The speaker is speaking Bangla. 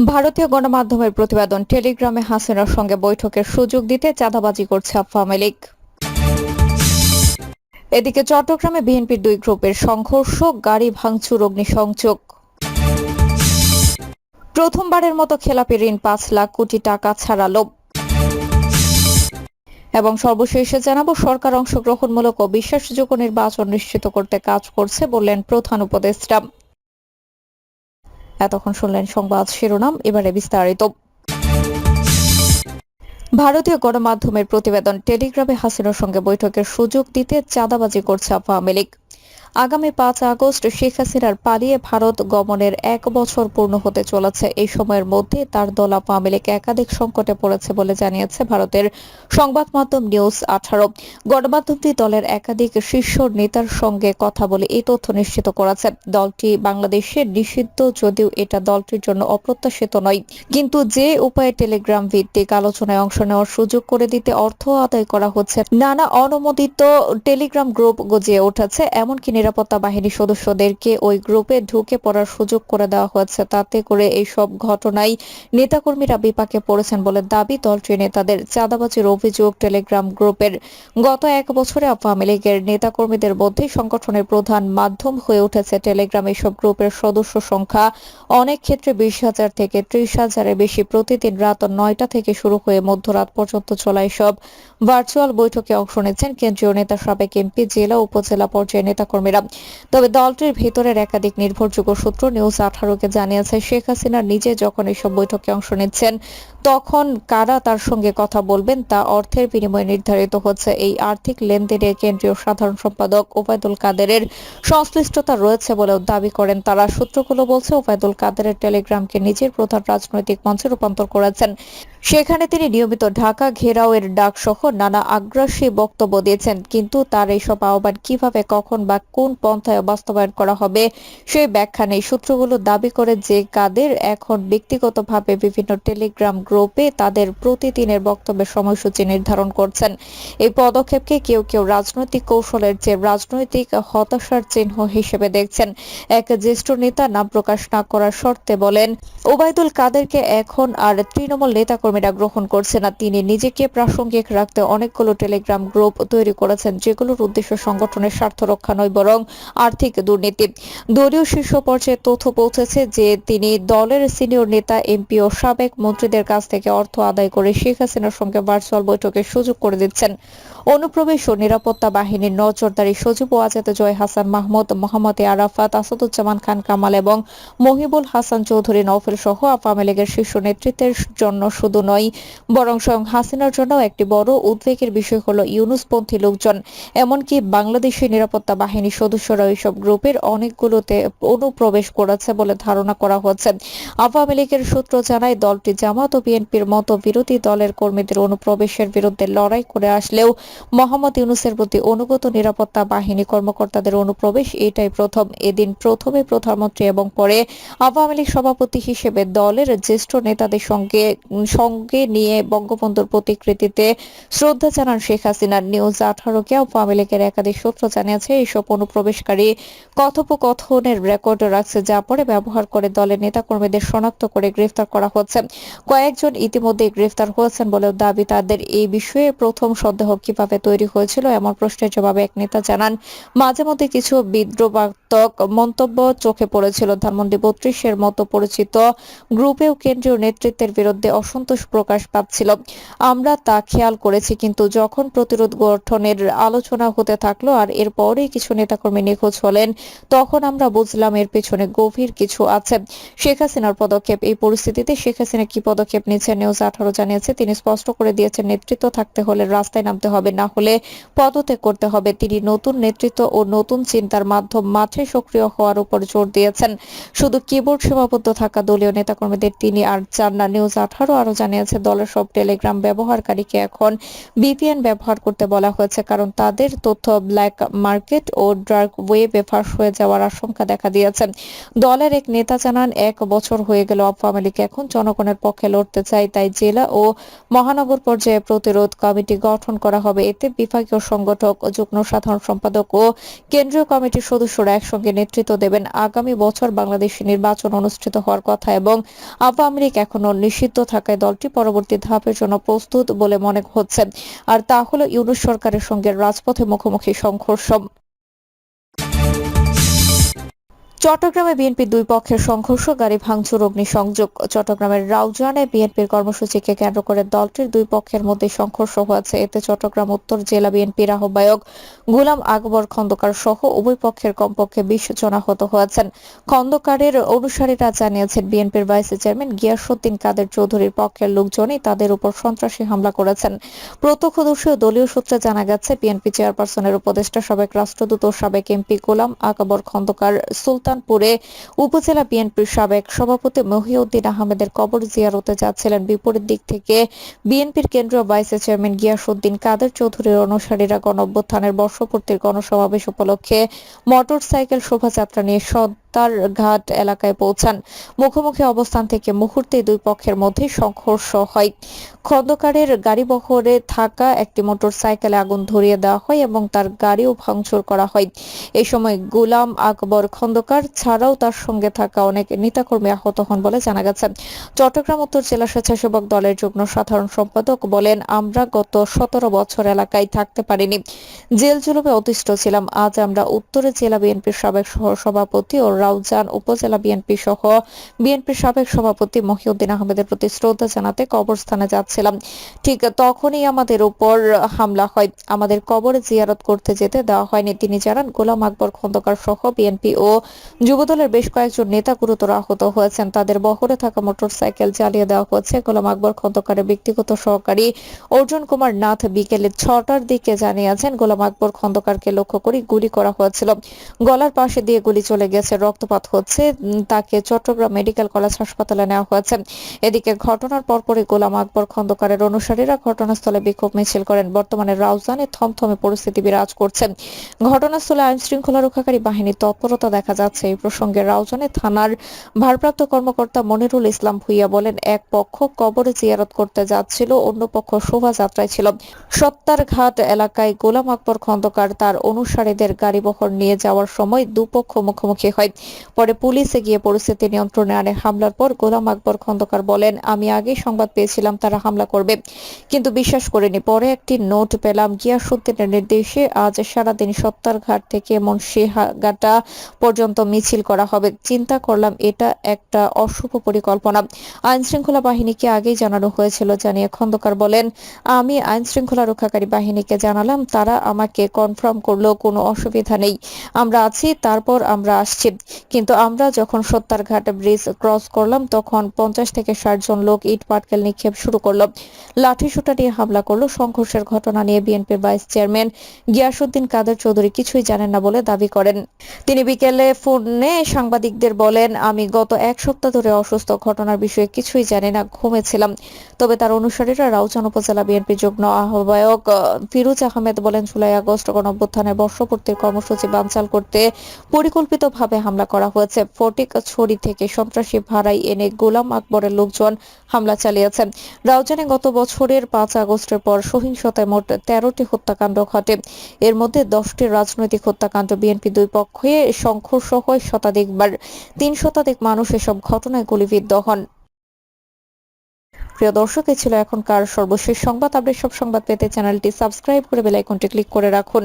ভারতীয় গণমাধ্যমের প্রতিবেদন টেলিগ্রামে হাসিনার সঙ্গে বৈঠকের সুযোগ দিতে চাঁদাবাজি করছে আওয়ামী লীগ। এদিকে চট্টগ্রামে বিএনপির দুই গ্রুপের সংঘর্ষ, গাড়ি ভাঙচুর, অগ্নিসংযোগ। প্রথমবারের মতো খেলাপি ঋণ পাঁচ লাখ কোটি টাকা ছাড়ালো এবং সর্বশেষে জানাব, সরকার অংশগ্রহণমূলক ও বিশ্বাসযোগ্য নির্বাচন নিশ্চিত করতে কাজ করছে বললেন প্রধান উপদেষ্টা। এতক্ষণ শুনলেন সংবাদ শিরোনাম, এবারে বিস্তারিত। ভারতীয় গণমাধ্যমের প্রতিবেদন, টেলিগ্রামে হাসিনার সঙ্গে বৈঠকের সুযোগ দিতে চাঁদাবাজি করছে আওয়ামী লীগ। আগামী পাঁচ আগস্ট শেখ হাসিনার পালিয়ে ভারত গমনের এক বছর পূর্ণ হতে চলেছে। এই সময়ের মধ্যে তার দল আওয়ামী লীগ একাধিক সংকটে পড়েছে বলে জানিয়েছে ভারতের সংবাদ মাধ্যম নিউজ আঠারো। গণমাধ্যমটি দলের একাধিক শীর্ষ নেতার সঙ্গে কথা বলে এই তথ্য নিশ্চিত করেছে। দলটি বাংলাদেশে নিষিদ্ধ যদিও এটা দলটির জন্য অপ্রত্যাশিত নয়। কিন্তু যে উপায়ে টেলিগ্রাম ভিত্তিক আলোচনায় অংশ নেওয়ার সুযোগ করে দিতে অর্থ আদায় করা হচ্ছে, নানা অনুমোদিত টেলিগ্রাম গ্রুপ গজিয়ে উঠেছে, এমনকি নিরাপত্তা বাহিনীর সদস্যদেরকে ওই গ্রুপে ঢুকে পড়ার সুযোগ করে দেওয়া হয়েছে। তাতে করে এইসব ঘটনায় নেতাকর্মীরা বিপাকে পড়েছেন বলে দাবি দলটির নেতাদের। চাঁদাবাজির অভিযোগ টেলিগ্রাম গ্রুপের। গত এক বছরে আওয়ামী লীগের নেতাকর্মীদের মধ্যে সংগঠনের প্রধান মাধ্যম হয়ে উঠেছে টেলিগ্রাম। এসব গ্রুপের সদস্য সংখ্যা অনেক ক্ষেত্রে বিশ হাজার থেকে ত্রিশ হাজারের বেশি। প্রতিদিন রাত নয়টা থেকে শুরু হয়ে মধ্যরাত পর্যন্ত চলা এসব ভার্চুয়াল বৈঠকে অংশ নিচ্ছেন কেন্দ্রীয় নেতা সাবেক এমপি, জেলা উপজেলা পর্যায়ে নেতাকর্মীরা। তবে দলটির ভেতরের একাধিক নির্ভরযোগ্য সূত্র, নিউজ আঠারোকে জানিয়েছে, শেখ হাসিনা নিজে যখন এসব বৈঠকে অংশ নিচ্ছেন তখন কারা তার সঙ্গে কথা বলবেন তা অর্থের বিনিময়ে নির্ধারিত হচ্ছে। এই আর্থিক লেনদেনে কেন্দ্রীয় সাধারণ সম্পাদক ওবায়দুল কাদেরের সংশ্লিষ্টতা রয়েছে বলেও দাবি করেন তারা। সূত্রগুলো বলছে, ওবায়দুল কাদেরের টেলিগ্রামকে নিজের প্রধান রাজনৈতিক মঞ্চে রূপান্তর করেছেন। সেখানে তিনি নিয়মিত ঢাকা ঘেরাওয়ের ডাক সহ নানা আগ্রাসী বক্তব্য দিয়েছেন, কিন্তু তার এইসব আহ্বান কীভাবে, কখন বা কোন পন্থায় বাস্তবায়ন করা হবে সেই ব্যাখ্যা নেই। সূত্রগুলো দাবি করে যে কাদের এখন ব্যক্তিগতভাবে বিভিন্ন টেলিগ্রাম গ্রুপে তাদের প্রতিদিনের বক্তব্যের সময়সূচি নির্ধারণ করছেন। এই পদক্ষেপকে কেউ কেউ রাজনৈতিক কৌশলের চেয়ে রাজনৈতিক হতাশার চিহ্ন হিসেবে দেখছেন। এক জ্যেষ্ঠ নেতা নাম প্রকাশ না করার শর্তে বলেন, ওবায়দুল কাদেরকে এখন আর তৃণমূল নেতাকর্মীরা গ্রহণ করছে না। তিনি নিজেকে প্রাসঙ্গিক রাখতে অনেকগুলো টেলিগ্রাম গ্রুপ তৈরি করেছেন, যেগুলোর উদ্দেশ্য সংগঠনের স্বার্থ রক্ষা নয়, বরং আর্থিক দুর্নীতি। দলীয় শীর্ষ পর্যায়ে তথ্য পৌঁছেছে যে তিনি দলের সিনিয়র নেতা, এমপি ও সাবেক মন্ত্রীদের কাছ থেকে অর্থ আদায় করে শেখ হাসিনার সঙ্গে ভার্চুয়াল বৈঠকের সুযোগ করে দিচ্ছেন। অনুপ্রবেশ ও নিরাপত্তা বাহিনীর নজরদারি সচিব ওয়াজেদ জয় হাসান মাহমুদ, মোহাম্মদ আরাফাত, আসাদুজ্জামান খান কামাল এবং মহিবুল হাসান চৌধুরী নওফেল সহ আওয়ামী লীগের শীর্ষ নেতৃত্বের জন্য শুধু নয়, বরং স্বয়ং হাসিনার জন্য একটি বড় উদ্বেগের বিষয় হলো ইউনুসপন্থী লোকজন। এমনকি বাংলাদেশের নিরাপত্তা বাহিনীর সদস্যরা এইসব গ্রুপের অনেকগুলোতে অনুপ্রবেশ করেছে বলে ধারণা করা হচ্ছে। আওয়ামী লীগের সূত্র জানায়, দলটি জামাত ও বিএনপির মতো বিরোধী দলের কর্মীদের অনুপ্রবেশের বিরুদ্ধে লড়াই করে আসলেও মোহাম্মদ ইউনুসের প্রতি অনুগত নিরাপত্তা বাহিনী কর্মকর্তাদের অনুপ্রবেশ এটাই প্রথম। এদিন প্রথমে প্রধানমন্ত্রী এবং পরে আওয়ামী লীগ সভাপতি হিসেবে দলের জ্যেষ্ঠ নেতাদের সঙ্গে সঙ্গে নিয়ে বঙ্গবন্ধুর প্রতিকৃতিতে শ্রদ্ধা জানান শেখ হাসিনার। নিউজ আঠারোকে আওয়ামী লীগের একাধিক সূত্র জানিয়েছে এইসব অনুপ্রবেশকারী কথোপকথনের রেকর্ড রাখছে, যা পরে ব্যবহার করে দলের নেতাকর্মীদের শনাক্ত করে গ্রেফতার করা হচ্ছে। কয়েকজন ইতিমধ্যে গ্রেফতার হয়েছেন বলেও দাবি তাদের। এই বিষয়ে প্রথম সন্দেহ কীভাবে তৈরি হয়েছিল এমন প্রশ্নের জবাবে এক নেতা জানান, মাঝে মধ্যে কিছু বিদ্রোহাত্মক মন্তব্য চোখে পড়েছিল। ধানমন্ডি বত্রিশের মতো পরিচিত গ্রুপেও কেন্দ্রীয় নেতৃত্বের বিরুদ্ধে অসন্তোষ প্রকাশ পাচ্ছিল। আমরা তা খেয়াল করেছি, কিন্তু যখন প্রতিরোধ গঠনের আলোচনা হতে থাকল আর এরপরেই কিছু নেতাকর্মী নিখোঁজ হলেন, তখন আমরা বুঝলাম এর পেছনে গভীর কিছু আছে। শেখ হাসিনার পদক্ষেপ এই পরিস্থিতিতে, শেখ হাসিনা কি পদক্ষেপ নিচ্ছেন নিউজ আঠারো জানিয়েছে, তিনি স্পষ্ট করে দিয়েছেন, নেতৃত্ব থাকতে হলে রাস্তায় নামতে হবে, না হলে পদত্যাগ করতে হবে। তিনি নতুন নেতৃত্ব ও নতুন চিন্তার মাধ্যম মাঠে সক্রিয় হওয়ার উপর জোর দিয়েছেন। শুধু কিবোর্ড সীমাবদ্ধ থাকা দলীয় নেতাকর্মীদের তিনি আর চান না। নিউজ আঠারো আরও জানিয়েছে, দলের সব টেলিগ্রাম ব্যবহারকারীকে এখন বিপিএন ব্যবহার করতে বলা হয়েছে, কারণ তাদের তথ্য ব্ল্যাক মার্কেট ও ডার্ক ওয়েবে ফাঁস হয়ে যাওয়ার আশঙ্কা দেখা দিয়েছে। দলের এক নেতা জানান, এক বছর হয়ে গেল, আওয়ামী লীগ এখন জনগণের পক্ষে লড়তে চায়, তাই জেলা ও মহানগর পর্যায়ে প্রতিরোধ কমিটি গঠন করা হবে। এতে বিভাগীয় সংগঠক, যুগ্ম সাধারণ সম্পাদক ও কেন্দ্রীয় কমিটির সদস্যরা একসঙ্গে নেতৃত্ব দেবেন। আগামী বছর বাংলাদেশে নির্বাচন অনুষ্ঠিত হওয়ার কথা এবং আওয়ামী লীগ এখনও নিষিদ্ধ থাকায় দলটি পরবর্তী ধাপের জন্য প্রস্তুত বলে মনে হচ্ছে। আর তা হলো ইউনুস সরকারের সঙ্গে রাজপথে মুখোমুখি সংঘর্ষ। চট্টগ্রামে বিএনপির দুই পক্ষের সংঘর্ষ, গাড়ি ভাঙচুর, অগ্নিসংযোগ। চট্টগ্রামের রাউজানে বিএনপির কর্মসূচিকে কেন্দ্র করে দলটির দুই পক্ষের মধ্যে সংঘর্ষ হয়েছে। এতে চট্টগ্রাম উত্তর জেলা বিএনপির আহ্বায়ক গুলাম আকবর খন্দকার সহ উভয় পক্ষের কমপক্ষে বিশ জন আহত হয়েছেন। খন্দকারের অনুসারীরা জানিয়েছেন, বিএনপির ভাইস চেয়ারম্যান গিয়াসুদ্দিন কাদের চৌধুরীর পক্ষের লোকজনই তাদের উপর সন্ত্রাসী হামলা করেছেন। প্রত্যক্ষদর্শী ও দলীয় সূত্রে জানা গেছে, বিএনপি চেয়ারপারসনের উপদেষ্টা সাবেক রাষ্ট্রদূত ও সাবেক এমপি গোলাম আকবর খন্দকার সুলতানপুরে উপজেলা বিএনপির সাবেক সভাপতি মহিউদ্দিন আহমেদের কবর জিয়ারতে যাচ্ছিলেন। বিপরীত দিক থেকে বিএনপির কেন্দ্রীয় ভাইস চেয়ারম্যান গিয়াসুদ্দিন কাদের চৌধুরীর অনুসারীরা গণ অভ্যুত্থানের বর্ষপূর্তির গণসমাবেশ উপলক্ষে মোটরসাইকেল শোভাযাত্রা নিয়ে সত্তার ঘাট এলাকায় পৌঁছান। মুখোমুখি অবস্থান থেকে মুহূর্তে দুই পক্ষের মধ্যে সংঘর্ষ হয়। খন্দকারের গাড়ি বহরে থাকা একটি মোটরসাইকেলে আগুন ধরিয়ে দেওয়া হয় এবং তার গাড়িও ভাঙচুর করা হয়। এই সময় গুলাম আকবর খন্দকার ছাড়াও তার সঙ্গে থাকা অনেক নেতাকর্মী আহত হন বলে জানা গেছে। চট্টগ্রাম উত্তর জেলা স্বেচ্ছাসেবক দলের যুগ্ম সাধারণ সম্পাদক বলেন, আমরা গত সতেরো বছর এলাকায় থাকতে পারিনি। জেল জুলুমে অতিষ্ঠ ছিলাম। আজ আমরা উত্তরে জেলা বিএনপির সাবেক সহ সভাপতি ও রাউজান উপজেলা বিএনপি সহ বিএনপির সাবেক সভাপতি মহিউদ্দিন আহমেদের প্রতি শ্রদ্ধা জানাতে কবরস্থানে যাচ্ছিলাম। ঠিক তখনই আমাদের উপর হামলা হয়। আমাদের কবর জিয়ারত করতে যেতে দেওয়া হয়নি। তিনি জানান, গোলাম আকবর খন্দকার সহ বিএনপি ও যুবদলের বেশ কয়েকজন নেতা গুরুতর আহত হয়েছেন। তাদের বহরে থাকা মোটরসাইকেল জ্বালিয়ে দেওয়া হয়েছে গোলাম আকবর খন্দকারের ব্যক্তিগত সহকারী অর্জুন কুমার নাথ বিকেলে ছটার দিকে জানিয়েছেন, গোলাম আকবর খন্দকারকে লক্ষ্য করে গুলি করা হয়েছিল। গলার পাশে দিয়ে গুলি চলে গেছে। রক্তপাত হচ্ছে তাকে চট্টগ্রাম মেডিকেল কলেজ হাসপাতালে নেওয়া হয়েছে। এদিকে ঘটনার পরপরই গোলাম আকবর খন্দকারের অনুসারীরা ঘটনাস্থলে বিক্ষোভ মিছিল করেন। বর্তমানে রাউজানে থমথমে পরিস্থিতি বিরাজ করছে। ঘটনাস্থলে আইন শৃঙ্খলা রক্ষাকারী বাহিনীর তৎপরতা দেখা যাচ্ছে। এই প্রসঙ্গে রাউজানে থানার ভারপ্রাপ্ত কর্মকর্তা মনিরুল ইসলাম ভুইয়া বলেন, এক পক্ষ কবরে জিয়ারত করতে যাচ্ছিল, অন্য পক্ষ শোভাযাত্রায় ছিল। সত্তার ঘাট এলাকায় গোলাম আকবর খন্দকার তার অনুসারীদের গাড়িবহর নিয়ে যাওয়ার সময় দুপক্ষ মুখোমুখি হয়। পরে পুলিশে গিয়ে পরিস্থিতি নিয়ন্ত্রণে আনে হামলার পর গোলাম আকবর খন্দকার বলেন, আমি আগেই সংবাদ পেয়েছিলাম তারা হামলা করবে। কিন্তু বিশ্বাস করিনি, পরে একটি নোট পেলাম গিয়াসুদ্দিনের নির্দেশে আজ সারাদিন সত্তার ঘাট থেকে মুন্সিহাগাটা পর্যন্ত মিছিল করা হবে। চিন্তা করলাম, এটা একটা অশুভ পরিকল্পনা। আইনশৃঙ্খলা বাহিনীকে আগেই জানানো হয়েছিল, জানিয়ে খন্দকার বলেন, আমি আইনশৃঙ্খলা রক্ষাকারী বাহিনীকে জানালাম, তারা আমাকে কনফার্ম করল কোনো অসুবিধা নেই। আমরা আছি, তারপর আমরা আসছি। কিন্তু আমরা যখন সত্তার ঘাট ব্রিজ ক্রস করলাম তখন পঞ্চাশ থেকে ষাট জন লোক ইট পাটকেল নিক্ষেপ শুরু করল। লাঠি সুটা নিয়ে হামলা করল। সংঘর্ষের ঘটনা নিয়ে বিএনপির ভাইস চেয়ারম্যান গিয়াসুদ্দিন কাদের চৌধুরী কিছুই জানেন না বলে দাবি করেন। তিনি বিকেলে ফোনে সাংবাদিকদের বলেন আমি গত এক সপ্তাহ ধরে অসুস্থ। ঘটনার বিষয়ে কিছুই জানি না ঘুমেছিলাম। তবে তার অনুসারীরা রাউজান উপজেলা বিএনপি যুগ্ম আহ্বায়ক আহ, ফিরোজ আহমেদ বলেন জুলাই আগস্ট গণ গণঅভ্যুত্থানের বর্ষপূর্তির কর্মসূচি বানচাল করতে পরিকল্পিতভাবে হামলা করা হয়েছে। ফটিক ছড়ি থেকে সন্ত্রাসী ভাড়াই এনে গোলাম আকবরের লোকজন হামলা চালিয়েছে রাউজানে গত বছরের পাঁচ আগস্টের পর সহিংসতায় মোট তেরোটি হত্যাকাণ্ড ঘটে। এর মধ্যে দশটি রাজনৈতিক হত্যাকাণ্ড, বিএনপি দুই পক্ষে সংঘর্ষ হয় শতাধিকবার। তিন শতাধিক মানুষ এসব ঘটনায় গুলিবিদ্ধ হন। প্রিয় দর্শক, এ ছিল এখনকার সর্বশেষ সংবাদ। আপডেট সব সংবাদ পেতে চ্যানেলটি সাবস্ক্রাইব করে বেল আইকনটি ক্লিক করে রাখুন।